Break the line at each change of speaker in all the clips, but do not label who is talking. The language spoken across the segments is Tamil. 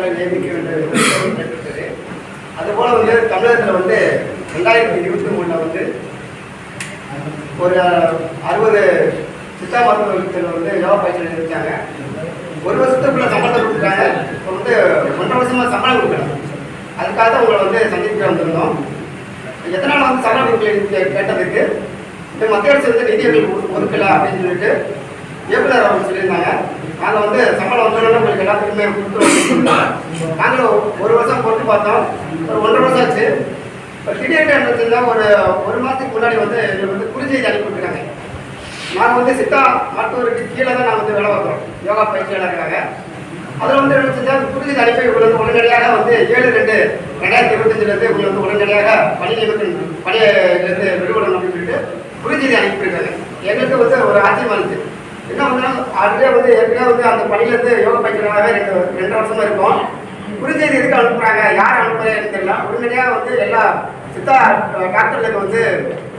அனைத்து நியமிக்க வேண்டும் என்று அதுபோல் வந்து தமிழகத்தில் வந்து ரெண்டாயிரத்தி இருபத்தி மூணில் வந்து ஒரு அறுபது சித்தா மருத்துவத்தில் வந்து யோகா பயிற்சி இருக்காங்க ஒரு வருஷத்துக்குள்ள சம்பளத்தை கொடுத்துட்டாங்க. இப்போ வந்து ஒன்றரை வருஷமாக சம்பளம் கொடுக்கணும் அதுக்காக தான் உங்களை வந்து சந்திக்க வந்திருந்தோம். எத்தனை நாள் வந்து சம்பளம் கொடுக்கல கேட்டதுக்கு இந்த மத்திய அரசு வந்து நிதி எங்களுக்கு ஒதுக்கல அப்படின்னு சொல்லிட்டு இயக்குனர் அவங்க சொல்லியிருந்தாங்க. நாங்கள் வந்து சம்பளம் வந்து எல்லாத்துக்குமே கொடுத்துருவோம் நாங்களும் ஒரு வருஷம் பொறுத்து பார்த்தோம். ஒரு ஒன்றரை வருஷம் ஆச்சு. இப்போ திடீர்னு என்ன வச்சுருந்தா ஒரு ஒரு மாதத்துக்கு முன்னாடி வந்து எங்களுக்கு வந்து குறிஞ்செய்தி அனுப்பி விட்டுருக்காங்க நாங்கள் வந்து சித்தா மருத்துவருக்கு கீழே தான் நாங்கள் வந்து வேலை பார்க்குறோம். யோகா பயிற்சியாளர்களாக அதில் வந்து என்ன செஞ்சால் குறுஞ்செய்தி அனுப்பி இவங்க வந்து உடனடியாக வந்து ஏழு ரெண்டு ரெண்டாயிரத்தி இருபத்தஞ்சிலேருந்து இவங்க வந்து உடனடியாக பணி நியமனம் பணியிலேருந்து விடுபடணும் அப்படின்னு சொல்லிட்டு குறிஞ்செய்தி அனுப்பியிருக்காங்க எங்களுக்கு வந்து ஒரு ஆச்சரியமா இருந்துச்சு. என்ன பண்ணா ஆல்ரெடியே வந்து ஏற்கனவே வந்து அந்த பணியிலேருந்து யோகா பயிற்சியாளராகவே ரெண்டு ரெண்டு வருஷமா இருக்கும். குறுஞ்செய்தி எதுக்கு அனுப்புகிறாங்க யார் அனுப்புறேன்னு தெரியல. உடனடியாக வந்து எல்லா சித்தா டாக்டர்களுக்கு வந்து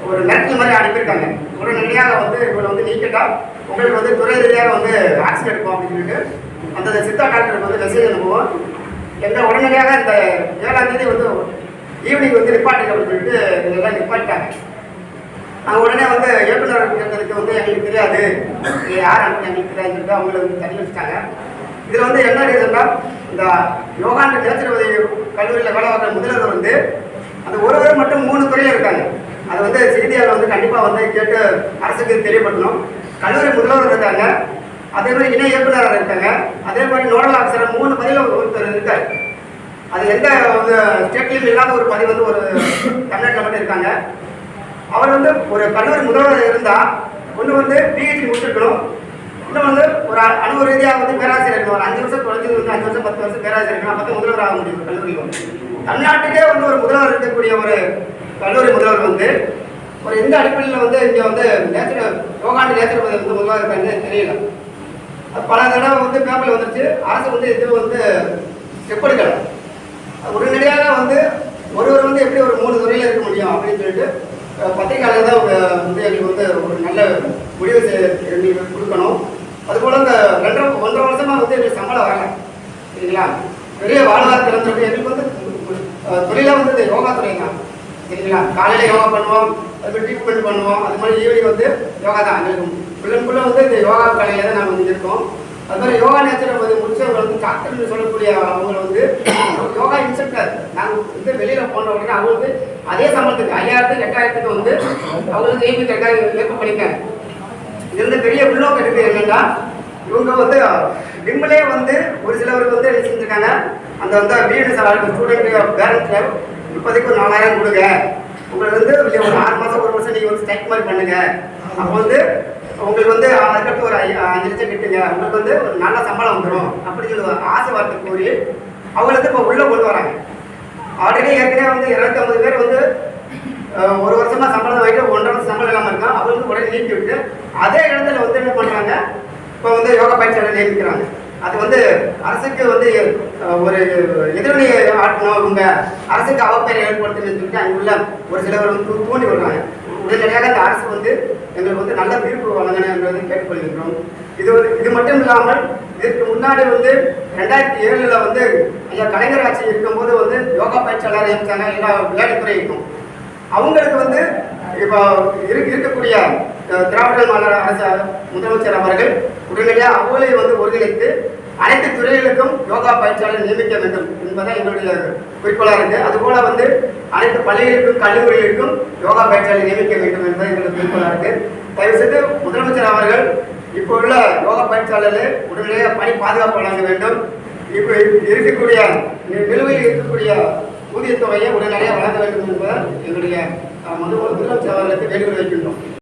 ஒரு மிரட்டல் மாதிரி அனுப்பியிருக்காங்க. உடனடியாக வந்து இவங்களை வந்து நீக்கிட்டா உங்களுக்கு வந்து துறை ரீதியாக வந்து ஆக்சிடென்ட் எடுப்போம் அப்படின்னு சொல்லிட்டு அந்த சித்தா டாக்டருக்கு வந்து மெசேஜ் அனுப்புவோம். எந்த உடனடியாக இந்த ஏழாம் தேதி வந்து ஈவினிங் வந்து நிப்பாட்டுங்க அப்படின்னு சொல்லிட்டு இதெல்லாம் நிப்பாட்டிட்டாங்க. அவங்க உடனே வந்து இயக்குனர் கேட்டதுக்கு வந்து எங்களுக்கு தெரியாது. யார் அனுப்பி எங்களுக்கு தெரியாது சொல்லிட்டு அவங்கள வந்து தள்ளி வச்சுட்டாங்க இதில் வந்து என்ன ரீசன்னா இந்த யோகாண்ட நேச்சுரல் கல்லூரியில் வேலை பார்க்குற முதல்வர் வந்து அந்த ஒருவர் மட்டும் மூணு துறையில் இருக்காங்க. அது வந்து செய்தியாளர் வந்து கண்டிப்பாக வந்து கேட்டு அரசுக்கு தெரியப்படணும் கல்லூரி முதல்வர் இருக்காங்க. அதே மாதிரி இணை இயக்குநராக இருக்காங்க. அதே மாதிரி நோடல் ஆஃபீஸர் மூணு பதிவில் ஒருத்தர் இருக்கார். அது எந்த வந்து ஸ்டேட்லையும் இல்லாத ஒரு பதிவு வந்து ஒரு தமிழ்நாட்டில் மட்டும் இருக்காங்க. அவர் வந்து ஒரு கல்லூரி முதல்வர் இருந்தால் ஒன்று வந்து பிஹெச்டி முடிச்சிருக்கணும். இன்னும் வந்து ஒரு அனுபவ ரீதியாக வந்து பேராசிரியர் இருக்கணும். ஒரு அஞ்சு வருஷம் குறைஞ்சது வந்து அஞ்சு வருஷம் பத்து வருஷம் பேராசிரியர் இருக்கணும். அப்போ முதல்வர் ஆக முடியும் கல்லூரிக்கும் தமிழ்நாட்டுக்கே வந்து ஒரு முதல்வர் இருக்கக்கூடிய ஒரு கல்லூரி முதல்வர் வந்து ஒரு எந்த அடிப்படையில் வந்து இங்கே வந்து நேச்சுரல் யோகாண்டு நேச்சுரல் வந்து முதல்வர் இருக்காருன்னு தெரியல. அது பல தடவை வந்து பேப்பரில் வந்துருச்சு. அரசு வந்து எதுவும் வந்து ஸ்டெப் உடனடியாக வந்து ஒருவர் வந்து எப்படி ஒரு மூணு துறையில் இருக்க முடியும் அப்படின்னு சொல்லிட்டு பத்திரிகையாளர் தான் வந்து எங்களுக்கு வந்து ஒரு நல்ல முடிவு எங்களுக்கு கொடுக்கணும். அதுபோல் இந்த ரெண்டரை ஒன்றரை வருஷமாக வந்து எங்களுக்கு சம்பளம் வரல. சரிங்களா? பெரிய வாழ்வார் திறந்துருக்கு எங்களுக்கு வந்து தொழிலாக வந்து இந்த யோகா துறை தான். சரிங்களா? காலையில் யோகா பண்ணுவோம் அது மாதிரி ட்ரீட்மெண்ட் பண்ணுவோம். அது மாதிரி ஈவினிங் வந்து யோகா தான். எங்களுக்கு ஃபுல் வந்து இந்த யோகா காலையில் தான் நாங்கள் வந்து இருக்கோம். அது மாதிரி யோகா நேரத்தில் வந்து முடிச்சவங்க வந்து டாக்டர்னு சொல்லக்கூடிய அவங்க வந்து யோகா இன்ஸ்ட்ரக்டர். வந்து வெளியில் போன உடனே அவங்க வந்து அதே சம்பளத்துக்கு ஐயாயிரத்துக்கு எட்டாயிரத்துக்கு வந்து அவங்க வந்து நியமிக்கிறதுக்காக ஏற்ப பண்ணியிருக்காங்க. இது பெரிய உள்நோக்கம் இருக்கு என்னன்னா இவங்க வந்து விம்மலே வந்து ஒரு சிலவருக்கு வந்து என்ன செஞ்சிருக்காங்க அந்த வந்து பிஎட் சார் ஸ்டூடெண்ட் பேரண்ட்ஸ்ல இப்போதைக்கு ஒரு நாலாயிரம் கொடுங்க. உங்களுக்கு வந்து இல்ல ஒரு ஆறு மாதம் ஒரு வருஷம் நீங்கள் வந்து ஸ்ட்ரைக் மாதிரி பண்ணுங்க. அப்போ வந்து உங்களுக்கு வந்து அதுக்கடுத்து ஒரு அஞ்சு லட்சம் கட்டுங்க. உங்களுக்கு வந்து ஒரு நல்ல சம்பளம் வந்துடும் அப்படின்னு சொல்லி ஆசை வார்த்தை கூறி அவங்களுக்கு இப்போ உள்ளே கொண்டு வராங்க. ஆல்ரெடி ஏற்கனவே வந்து இரநூத்தம்பது பேர் வந்து ஒரு வருஷமா சம்பளம் வாங்கிட்டு ஒன்றரை வருஷம் சம்பளம் இல்லாமல் இருக்கான். அவங்களுக்கு உடனே நீக்கி விட்டு அதே இடத்துல வந்து என்ன பண்ணுறாங்க இப்போ வந்து யோகா பயிற்சியாளர் நியமிக்கிறாங்க. அது வந்து அரசுக்கு வந்து ஒரு எதிரொலியை ஆட்டணும் இவங்க அரசுக்கு அவப்பெயரை ஏற்படுத்தணும்னு சொல்லிட்டு அங்கே ஒரு சிலர் வந்து தூண்டி விடுறாங்க உடனடியாக அந்த அரசு வந்து எங்களுக்கு வந்து நல்ல தீர்ப்பு வழங்கணும் என்பதை கேட்டுக்கொள்கின்றோம். இது இது மட்டும் இல்லாமல் இதற்கு முன்னாடி வந்து ரெண்டாயிரத்தி ஏழுல வந்து ஐயா கலைஞர் ஆட்சி இருக்கும்போது வந்து யோகா பயிற்சியாளர் இருந்தாங்க எல்லா விளையாட்டுத்துறை இருக்கும். அவங்களுக்கு வந்து இப்போ இரு இருக்கக்கூடிய திராவிட மாநில அரசு முதலமைச்சர் அவர்கள் உடனடியாக அவங்களை வந்து ஒருங்கிணைத்து அனைத்து துறைகளுக்கும் யோகா பயிற்சியாளர் நியமிக்க வேண்டும் என்பதை எங்களுடைய குறிக்கோளாக இருக்கு. அதுபோல வந்து அனைத்து பள்ளிகளுக்கும் கல்லூரிகளுக்கும் யோகா பயிற்சியாளர் நியமிக்க வேண்டும் என்பது எங்களுக்கு குறிக்கோளாக இருக்கு. தயவு செய்து முதலமைச்சர் அவர்கள் இப்போ உள்ள யோகா பயிற்சியாளர்கள் உடனடியாக பணி பாதுகாப்பு வழங்க வேண்டும். இப்போ இருக்கக்கூடிய நிலுவையில் இருக்கக்கூடிய ஊதிய தொகையை உடனடியாக வழங்க வேண்டும் என்பதை எங்களுடைய முதல்வர் முதலமைச்சர் அவர்களுக்கு வேண்டுகோள் வைக்கின்றோம்.